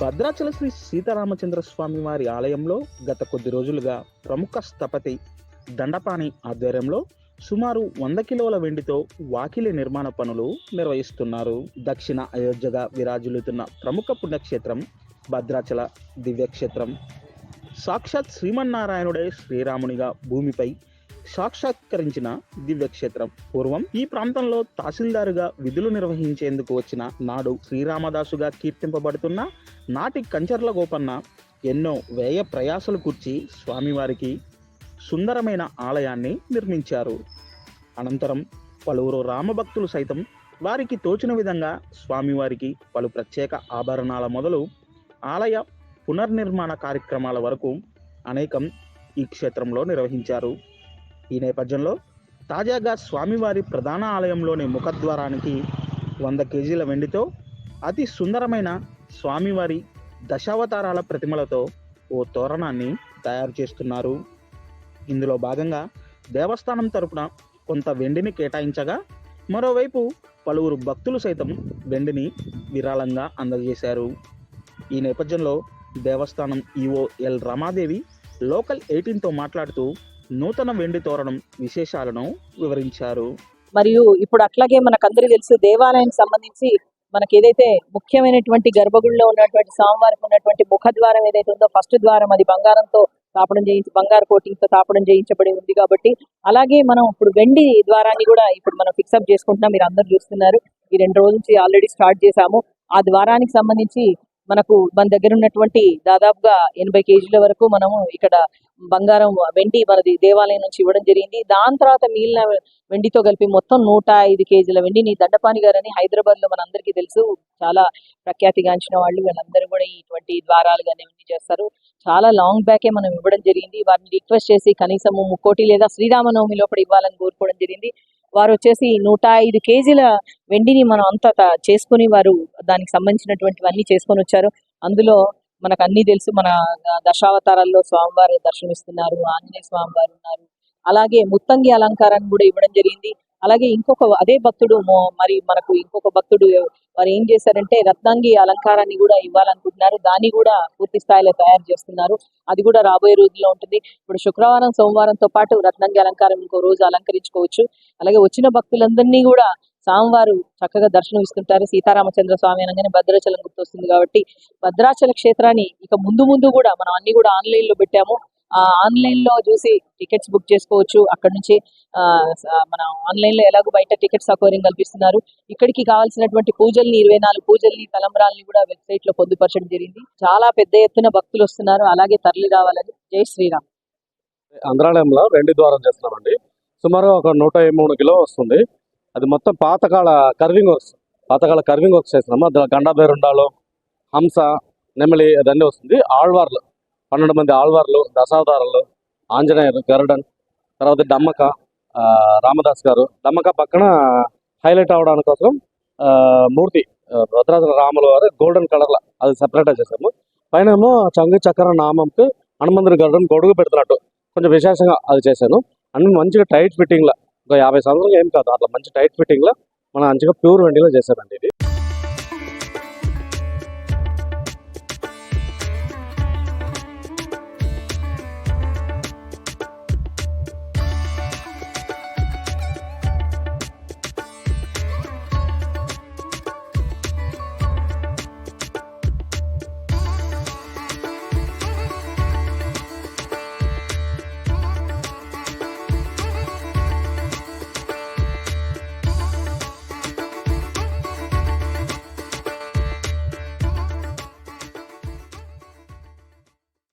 భద్రాచల శ్రీ సీతారామచంద్ర స్వామి వారి ఆలయంలో గత కొద్ది రోజులుగా ప్రముఖ స్థపతి దండపాణి ఆధ్వర్యంలో సుమారు వంద కిలోల వెండితో వాకిలి నిర్మాణ పనులు నిర్వహిస్తున్నారు. దక్షిణ అయోధ్యగా విరాజులుతున్న ప్రముఖ పుణ్యక్షేత్రం భద్రాచల దివ్యక్షేత్రం. సాక్షాత్ శ్రీమన్నారాయణుడే శ్రీరామునిగా భూమిపై సాక్షాత్కరించిన దివ్యక్షేత్రం. పూర్వం ఈ ప్రాంతంలో తహసీల్దారుగా విధులు నిర్వహించేందుకు వచ్చిన నాడు శ్రీరామదాసుగా కీర్తింపబడుతున్న నాటి కంచర్ల గోపన్న ఎన్నో వ్యయ ప్రయాసలు కూర్చి స్వామివారికి సుందరమైన ఆలయాన్ని నిర్మించారు. అనంతరం పలువురు రామభక్తులు సైతం వారికి తోచిన విధంగా స్వామివారికి పలు ప్రత్యేక ఆభరణాల మొదలు ఆలయ పునర్నిర్మాణ కార్యక్రమాల వరకు అనేకం ఈ క్షేత్రంలో నిర్వహించారు. ఈ నేపథ్యంలో తాజాగా స్వామివారి ప్రధాన ఆలయంలోని ముఖద్వారానికి వంద కేజీల వెండితో అతి సుందరమైన స్వామివారి దశావతారాల ప్రతిమలతో ఓ తోరణాన్ని తయారు చేస్తున్నారు. ఇందులో భాగంగా దేవస్థానం తరపున కొంత వెండిని కేటాయించగా మరోవైపు పలువురు భక్తులు సైతం వెండిని విరాళంగా అందజేశారు. ఈ నేపథ్యంలో దేవస్థానం ఈఓ ఎల్ రమాదేవి లోకల్ ఎయిటీన్తో మాట్లాడుతూ నూతన వెండి తోరణం విశేషాలను వివరించారు. మరియు ఇప్పుడు అట్లాగే మనకందరికీ తెలుసు దేవాలయానికి సంబంధించి మనకి ఏదైతే ముఖ్యమైనటువంటి గర్భగుడిలో ఉన్నటువంటి స్వామివారికి ఉన్నటువంటి ముఖద్వారం ఏదైతే ఉందో ఫస్ట్ ద్వారం అది బంగారంతో తాపడం చేయించి బంగారు కోటింగ్తో తాపడం చేయించబడి ఉంది కాబట్టి అలాగే మనం ఇప్పుడు వెండి ద్వారాన్ని కూడా ఇప్పుడు మనం ఫిక్సప్ చేసుకుంటున్నాం. మీరు అందరు చూస్తున్నారు. ఈ రెండు రోజుల నుంచి ఆల్రెడీ స్టార్ట్ చేశాము. ఆ ద్వారానికి సంబంధించి మనకు మన దగ్గర ఉన్నటువంటి దాదాపుగా ఎనభై కేజీల వరకు మనము ఇక్కడ బంగారం వెండి మనది దేవాలయం నుంచి ఇవ్వడం జరిగింది. దాని తర్వాత మిగిలిన వెండితో కలిపి మొత్తం నూట ఐదు కేజీల వెండిని దండపాని గారని హైదరాబాద్లో మనందరికీ తెలుసు. చాలా ప్రఖ్యాతిగాంచిన వాళ్ళు వీళ్ళందరూ కూడా ఇటువంటి ద్వారాలు కానీ ఇవన్నీ చేస్తారు. చాలా లాంగ్ బ్యాకే మనం ఇవ్వడం జరిగింది. వారిని రిక్వెస్ట్ చేసి కనీసం ముక్కోటి లేదా శ్రీరామనవమి లోపల ఇవ్వాలని కోరుకోవడం జరిగింది. వారు వచ్చేసి నూట ఐదు కేజీల వెండిని మనం అంతా చేసుకుని వారు దానికి సంబంధించినటువంటివన్నీ చేసుకొని వచ్చారు. అందులో మనకు అన్ని తెలుసు. మన దశావతారాల్లో స్వామివారు దర్శనమిస్తున్నారు. ఆంజనేయ స్వామి వారు ఉన్నారు. అలాగే ముత్తంగి అలంకారాన్ని కూడా ఇవ్వడం జరిగింది. అలాగే ఇంకొక అదే భక్తుడు మరి మనకు ఇంకొక భక్తుడు వారు ఏం చేశారంటే రత్నాంగి అలంకారాన్ని కూడా ఇవ్వాలనుకుంటున్నారు. దాన్ని కూడా పూర్తి స్థాయిలో తయారు చేస్తున్నారు. అది కూడా రాబోయే రోజుల్లో ఉంటుంది. ఇప్పుడు శుక్రవారం సోమవారంతో పాటు రత్నంగి అలంకారం ఇంకో రోజు అలంకరించుకోవచ్చు. అలాగే వచ్చిన భక్తులందరినీ కూడా స్వామివారు చక్కగా దర్శనం ఇస్తుంటారు సీతారామచంద్ర స్వామి అనగానే భద్రాచలం గుర్తొస్తుంది కాబట్టి భద్రాచల క్షేత్రాన్ని ఇక ముందు ముందు కూడా మనం అన్ని కూడా ఆన్లైన్లో పెట్టాము. ఆన్లైన్లో చూసి టికెట్స్ బుక్ చేసుకోవచ్చు. అక్కడ నుంచి మన ఆన్లైన్లో ఎలాగో బయట టికెట్ సౌకర్యం కల్పిస్తున్నారు. ఇక్కడికి కావాల్సినటువంటి పూజల్ని ఇరవై నాలుగు పూజల్ని తలంబ్రాల్ని కూడా వెబ్సైట్లో పొందుపరచడం జరిగింది. చాలా పెద్ద ఎత్తున భక్తులు వస్తున్నారు. అలాగే తరలి రావాలని జై శ్రీరామ్. అంధ్రాలయంలో వెండి ద్వారం చేస్తున్నామండి. సుమారు ఒక నూట మూడు కిలో వస్తుంది. అది మొత్తం పాతకాల కర్వింగ్ వర్క్స్ పాతకాల కర్వింగ్ వర్క్స్ చేస్తున్నాము. అందులో గండాబేరుండాలు హంస నెమలి అదన్నీ వస్తుంది. ఆళ్వార్లు. పన్నెండు మంది ఆళ్వార్లు దశావతారాలు ఆంజనేయులు గరుడన్ తర్వాత డమ్మక రామదాస్ గారు. డమ్మక పక్కన హైలైట్ అవడానికి కోసం మూర్తి ఆ, భద్రాచల రాముల వారు గోల్డెన్ కలర్లో అది సెపరేట్గా చేసాము పైన ఏమో చంగి చక్ర నామంకి హనుమంతుడి గరుడన్ గొడుగు పెడుతున్నట్టు కొంచెం విశేషంగా అది చేశాను. అన్ని మంచిగా టైట్ ఫిట్టింగ్లో ఒక యాభై సంవత్సరాలు ఏం కాదు అట్లా మంచి టైట్ ఫిట్టింగ్లో మనం మంచిగా ప్యూర్ వెండిలో చేశామండి ఇది.